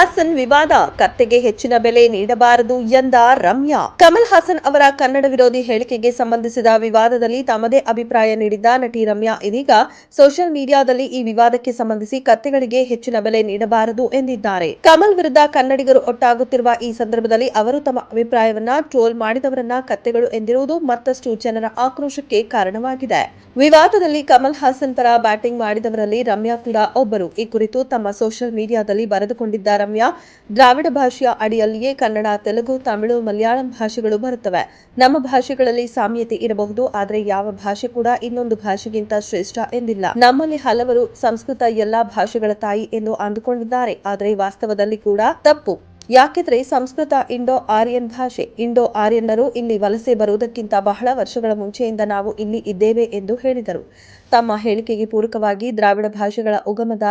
ಹಾಸನ್ ವಿವಾದ ಕತ್ತೆಗೆ ಹೆಚ್ಚಿನ ಬೆಲೆ ನೀಡಬಾರದು ಎಂದ ರಮ್ಯಾ. ಕಮಲ್ ಹಾಸನ್ ಅವರ ಕನ್ನಡ ವಿರೋಧಿ ಹೇಳಿಕೆಗೆ ಸಂಬಂಧಿಸಿದ ವಿವಾದದಲ್ಲಿ ತಮ್ಮದೇ ಅಭಿಪ್ರಾಯ ನೀಡಿದ್ದ ನಟಿ ರಮ್ಯಾ. ಇದೀಗ ಸೋಷಿಯಲ್ ಮೀಡಿಯಾದಲ್ಲಿ ಈ ವಿವಾದಕ್ಕೆ ಸಂಬಂಧಿಸಿ ಕತ್ತೆಗಳಿಗೆ ಹೆಚ್ಚಿನ ಬೆಲೆ ನೀಡಬಾರದು ಎಂದಿದ್ದಾರೆ. ಕಮಲ್ ವಿರುದ್ಧ ಕನ್ನಡಿಗರು ಒಟ್ಟಾಗುತ್ತಿರುವ ಈ ಸಂದರ್ಭದಲ್ಲಿ ಅವರು ತಮ್ಮ ಅಭಿಪ್ರಾಯವನ್ನ ಟ್ರೋಲ್ ಮಾಡಿದವರನ್ನ ಕತ್ತೆಗಳು ಎಂದಿರುವುದು ಮತ್ತಷ್ಟು ಜನರ ಆಕ್ರೋಶಕ್ಕೆ ಕಾರಣವಾಗಿದೆ. ವಿವಾದದಲ್ಲಿ ಕಮಲ್ ಹಾಸನ್ ಪರ ಬ್ಯಾಟಿಂಗ್ ಮಾಡಿದವರಲ್ಲಿ ರಮ್ಯಾ ಕೂಡ ಒಬ್ಬರು. ಈ ಕುರಿತು ತಮ್ಮ ಸೋಷಿಯಲ್ ಮೀಡಿಯಾದಲ್ಲಿ ಬರೆದುಕೊಂಡಿದ್ದ ರಮ್ಯಾ ದ್ರಾವಿಡ ಭಾಷೆಯ ಅಡಿಯಲ್ಲಿಯೇ ಕನ್ನಡ, ತೆಲುಗು, ತಮಿಳು, ಮಲಯಾಳಂ ಭಾಷೆಗಳು ಬರುತ್ತವೆ. ನಮ್ಮ ಭಾಷೆಗಳಲ್ಲಿ ಸಾಮ್ಯತೆ ಇರಬಹುದು, ಆದರೆ ಯಾವ ಭಾಷೆ ಕೂಡ ಇನ್ನೊಂದು ಭಾಷೆಗಿಂತ ಶ್ರೇಷ್ಠ ಎಂದಿಲ್ಲ. ನಮ್ಮಲ್ಲಿ ಹಲವರು ಸಂಸ್ಕೃತ ಎಲ್ಲಾ ಭಾಷೆಗಳ ತಾಯಿ ಎಂದು ಅಂದುಕೊಂಡಿದ್ದಾರೆ, ಆದರೆ ವಾಸ್ತವದಲ್ಲಿ ಕೂಡ ತಪ್ಪು. ಯಾಕೆಂದ್ರೆ ಸಂಸ್ಕೃತ ಇಂಡೋ ಆರ್ಯನ್ ಭಾಷೆ. ಇಂಡೋ ಆರ್ಯನ್ನರು ಇಲ್ಲಿ ವಲಸೆ ಬರುವುದಕ್ಕಿಂತ ಬಹಳ ವರ್ಷಗಳ ಮುಂಚೆಯಿಂದ ನಾವು ಇಲ್ಲಿ ಇದ್ದೇವೆ ಎಂದು ಹೇಳಿದರು. ತಮ್ಮ ಹೇಳಿಕೆಗೆ ಪೂರಕವಾಗಿ ದ್ರಾವಿಡ ಭಾಷೆಗಳ ಉಗಮದ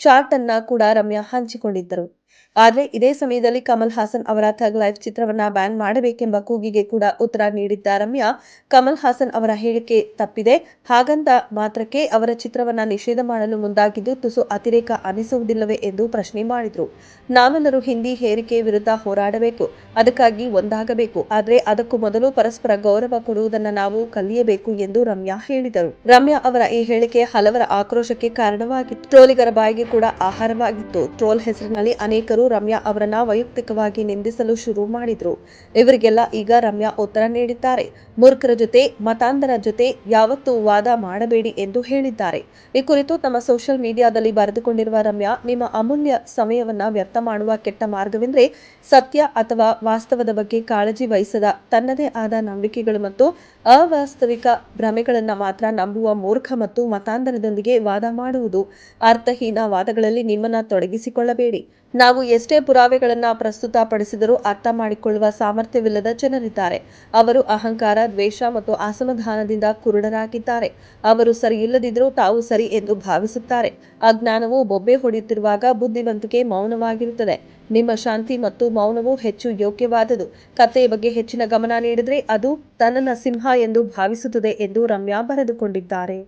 ಚಾರ್ಟ್ ಅನ್ನ ಕೂಡ ರಮ್ಯಾ ಹಂಚಿಕೊಂಡಿದ್ದರು. ಆದರೆ ಇದೇ ಸಮಯದಲ್ಲಿ ಕಮಲ್ ಹಾಸನ್ ಅವರ ಥಗ್ ಲೈಫ್ ಚಿತ್ರವನ್ನ ಬ್ಯಾನ್ ಮಾಡಬೇಕೆಂಬ ಕೂಗಿಗೆ ಕೂಡ ಉತ್ತರ ನೀಡಿದ್ದ ರಮ್ಯಾ, ಕಮಲ್ ಹಾಸನ್ ಅವರ ಹೇಳಿಕೆ ತಪ್ಪಿದೆ. ಹಾಗಂತ ಮಾತ್ರಕ್ಕೆ ಅವರ ಚಿತ್ರವನ್ನ ನಿಷೇಧ ಮಾಡಲು ಮುಂದಾಗಿದ್ದು ತುಸು ಅತಿರೇಕ ಅನಿಸುವುದಿಲ್ಲವೇ ಎಂದು ಪ್ರಶ್ನೆ ಮಾಡಿದರು. ನಾವೆಲ್ಲರೂ ಹಿಂದಿ ಹೇರಿಕೆ ವಿರುದ್ಧ ಹೋರಾಡಬೇಕು. ಅದಕ್ಕಾಗಿ ಒಂದಾಗಬೇಕು. ಆದರೆ ಅದಕ್ಕೂ ಮೊದಲು ಪರಸ್ಪರ ಗೌರವ ಕೊಡುವುದನ್ನ ನಾವು ಕಲಿಯಬೇಕು ಎಂದು ರಮ್ಯಾ ಹೇಳಿದರು. ರಮ್ಯಾ ಅವರ ಈ ಹೇಳಿಕೆ ಹಲವರ ಆಕ್ರೋಶಕ್ಕೆ ಕಾರಣವಾಗಿತ್ತು. ಟ್ರೋಲಿಗರ ಬಾಯಿಗೆ ಕೂಡ ಆಹಾರವಾಗಿತ್ತು. ಟ್ರೋಲ್ ಹೆಸರಿನಲ್ಲಿ ಅನೇಕರು ರಮ್ಯಾ ಅವರನ್ನ ವೈಯಕ್ತಿಕವಾಗಿ ನಿಂದಿಸಲು ಶುರು ಮಾಡಿದ್ರು. ಇವರಿಗೆಲ್ಲ ಈಗ ರಮ್ಯಾ ಉತ್ತರ ನೀಡಿದ್ದಾರೆ. ಮೂರ್ಖರ ಜೊತೆ, ಮತಾಂಧರ ಜೊತೆ ಯಾವತ್ತೂ ವಾದ ಮಾಡಬೇಡಿ ಎಂದು ಹೇಳಿದ್ದಾರೆ. ಈ ಕುರಿತು ತಮ್ಮ ಸೋಷಿಯಲ್ ಮೀಡಿಯಾದಲ್ಲಿ ಬರೆದುಕೊಂಡಿರುವ ರಮ್ಯಾ, ನಿಮ್ಮ ಅಮೂಲ್ಯ ಸಮಯವನ್ನ ವ್ಯರ್ಥ ಮಾಡುವ ಕೆಟ್ಟ ಮಾರ್ಗವೆಂದ್ರೆ ಸತ್ಯ ಅಥವಾ ವಾಸ್ತವದ ಬಗ್ಗೆ ಕಾಳಜಿ ವಹಿಸದ, ತನ್ನದೇ ಆದ ನಂಬಿಕೆಗಳು ಮತ್ತು ಅವಾಸ್ತವಿಕ ಭ್ರಮೆಗಳನ್ನ ಮಾತ್ರ ನಂಬುವ ಮೂರ್ಖ ಮತ್ತು ಮತಾಂಧರದೊಂದಿಗೆ ವಾದ ಮಾಡುವುದು ಅರ್ಥಹೀನ ವಾದಗಳಲ್ಲಿ ನಿಮ್ಮನ್ನ ತೊಡಗಿಸಿಕೊಳ್ಳಬೇಡಿ. ನಾವು ಎಷ್ಟೇ ಪುರಾವೆಗಳನ್ನು ಪ್ರಸ್ತುತಪಡಿಸಿದರೂ ಅರ್ಥ ಮಾಡಿಕೊಳ್ಳುವ ಸಾಮರ್ಥ್ಯವಿಲ್ಲದ ಜನರಿದ್ದಾರೆ. ಅವರು ಅಹಂಕಾರ, ದ್ವೇಷ ಮತ್ತು ಅಸಮಾಧಾನದಿಂದ ಕುರುಡರಾಗಿದ್ದಾರೆ. ಅವರು ಸರಿ ಇಲ್ಲದಿದ್ದರೂ ತಾವು ಸರಿ ಎಂದು ಭಾವಿಸುತ್ತಾರೆ. ಅಜ್ಞಾನವು ಬೊಬ್ಬೆ ಹೊಡೆಯುತ್ತಿರುವಾಗ ಬುದ್ಧಿವಂತಿಕೆ ಮೌನವಾಗಿರುತ್ತದೆ. ನಿಮ್ಮ ಶಾಂತಿ ಮತ್ತು ಮೌನವು ಹೆಚ್ಚು ಯೋಗ್ಯವಾದದು. ಕಥೆಯ ಬಗ್ಗೆ ಹೆಚ್ಚಿನ ಗಮನ ನೀಡಿದರೆ ಅದು ತನ್ನ ಸಿಂಹ ಎಂದು ಭಾವಿಸುತ್ತದೆ ಎಂದು ರಮ್ಯಾ ಬರೆದುಕೊಂಡಿದ್ದಾರೆ.